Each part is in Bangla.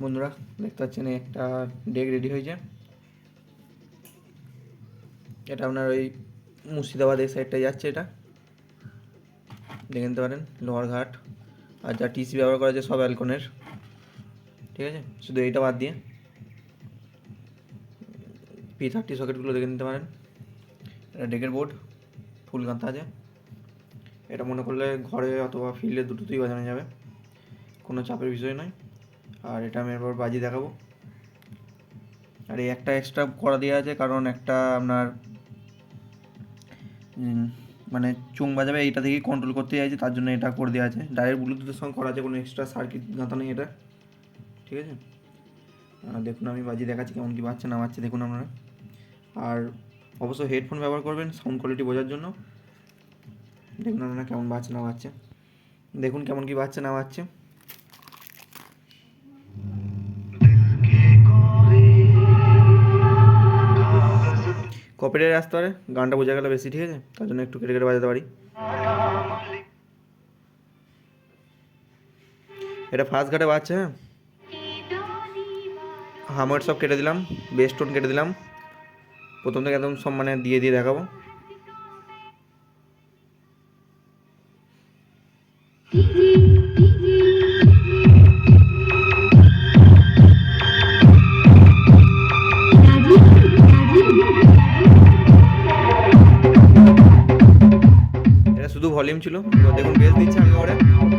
বন্ধুরা, দেখতে পাচ্ছেন একটা ডেক রেডি হয়েছে। এটা আপনার ওই মুর্শিদাবাদ এই সাইডটা যাচ্ছে এটা। দেখে নিতে পারেন, লোহার ঘাট। আর যা টিসি ব্যবহার করা যায় সব অ্যালকনের ঠিক আছে? শুধু এইটা বাদ দিয়ে। পি থার্টি সকেটগুলো দেখে নিতে পারেন। এটা ডেকের বোর্ড ফুল কান্তা আছে। এটা মনে করলে ঘরে অথবা ফিল্ডে দুটোতেই বাজানো যাবে। কোনো চাপের বিষয় নয়। আর এটা আমি এরপর বাজি দেখাবো। আর এই একটা এক্সট্রা করা দেওয়া আছে, কারণ একটা আপনার মানে চুং বাজাবে, এইটা থেকেই কন্ট্রোল করতে চাইছে, তার জন্য এটা করে দেওয়া আছে। ডাইরেক্ট ব্লুটুথের সঙ্গে করা আছে, কোনো এক্সট্রা সার্কিট গাঁথা নেই এটা। ঠিক আছে? দেখুন, আমি বাজি দেখাচ্ছি কেমন কী বাজছে না বাজছে দেখুন আপনারা। আর অবশ্য হেডফোন ব্যবহার করবেন সাউন্ড কোয়ালিটি বোঝার জন্য। দেখুন আপনারা কেমন বাজছে না বাজছে দেখুন কেমন কী বাজছে না বাজছে কপিরাইট আসতে পারে, গানটা বোঝা গেলে বেশি, ঠিক আছে? তার জন্য একটু কেটে কেটে বাজাতে পারি। এটা ফার্স্ট ঘাটে বাজছে হ্যাঁ? হামার সব কেটে দিলাম বেস্ট টোন কেটে দিলাম। প্রথম থেকে একদম সব মানে দিয়ে দিয়ে দেখাবো। শুধু ভলিউম ছিল এবার দেখুন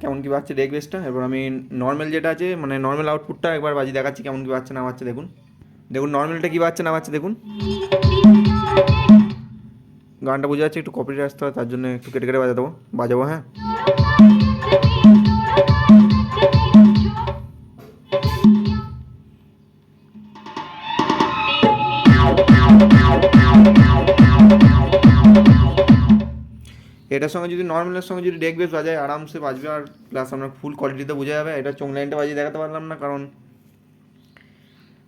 কেমন কী বাজছে ডেক বেসটা। এরপর আমি নর্মাল যেটা আছে মানে নর্মাল আউটপুটটা একবার বাজি দেখাচ্ছি কেমন কী বাজছে না বাজছে, দেখুন। দেখুন নর্মালটা কী বাজছে না বাজছে, দেখুন। গানটা বোঝা যাচ্ছে একটু কপিটা আসতে হয় তার জন্য একটু কেটে কেটে বাজা দেবো বাজাবো হ্যাঁ? এটার সঙ্গে যদি নর্মালের সঙ্গে যদি ডেক বেস বাজায়, আরামসে বাজবে আর প্লাস আমরা ফুল কোয়ালিটিতে বোঝা যাবে। এটা চোং লাইনটা বাজিয়ে দেখাতে পারলাম না, কারণ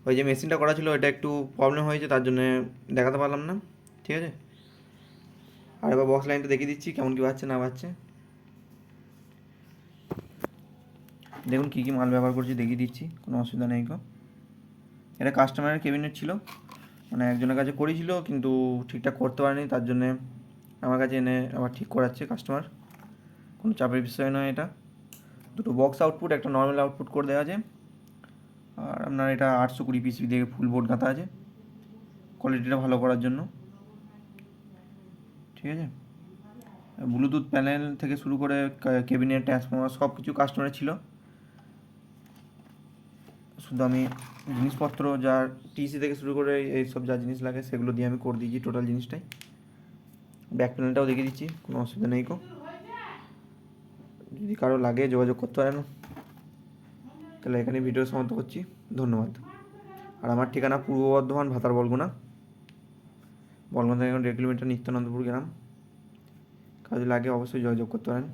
ওই যে মেশিনটা করা ছিল, এটা একটু প্রবলেম হয়েছে, তার জন্য দেখাতে পারলাম না। ঠিক আছে? আর এবার বক্স লাইনটা দেখিয়ে দিচ্ছি, কেমন কী বাজছে, না বাজছে। দেখুন কী কী মাল ব্যবহার করছি, দেখিয়ে দিচ্ছি, কোনো অসুবিধা নেই কো এটা কাস্টমারের কেবিনেট ছিল মানে একজনের কাছে করেছিল, কিন্তু ঠিকঠাক করতে পারেনি, তার জন্যে আমার কাছে এনে আবার ঠিক করাচ্ছে কাস্টমার কোনো চাপের বিষয় নয় এটা। দুটো বক্স আউটপুট একটা নর্মাল আউটপুট করে দেওয়া আছে। আর আপনার এটা আটশো কুড়ি পিস দিয়ে ফুল বোর্ড গাঁথা আছে। কোয়ালিটিটা ভালো করার জন্য। ঠিক আছে? ব্লুটুথ প্যানেল থেকে শুরু করে কেবিনেট ট্রান্সফর্মার সব কিছু কাস্টমারের ছিল। শুধু আমি জিনিসপত্র, যা টিসি থেকে শুরু করে এই সব যা জিনিস লাগে, সেগুলো দিয়ে আমি করে দিয়েছি টোটাল জিনিসটাই। ব্যাক প্যানেলটাও দেখিয়ে দিচ্ছি, কোনো অসুবিধা নেই কো যদি কারও লাগে যোগাযোগ করতে পারেন, তাহলে এখানে ভিডিও সমাপ্ত করছি, ধন্যবাদ। আর আমার ঠিকানা পূর্ব বর্ধমান, ভাতার বলগুনা। বলগুনা থেকে এখন দেড় কিলোমিটার নিত্যানন্দপুর গ্রাম। কাজে লাগে অবশ্যই যোগাযোগ করতে পারেন।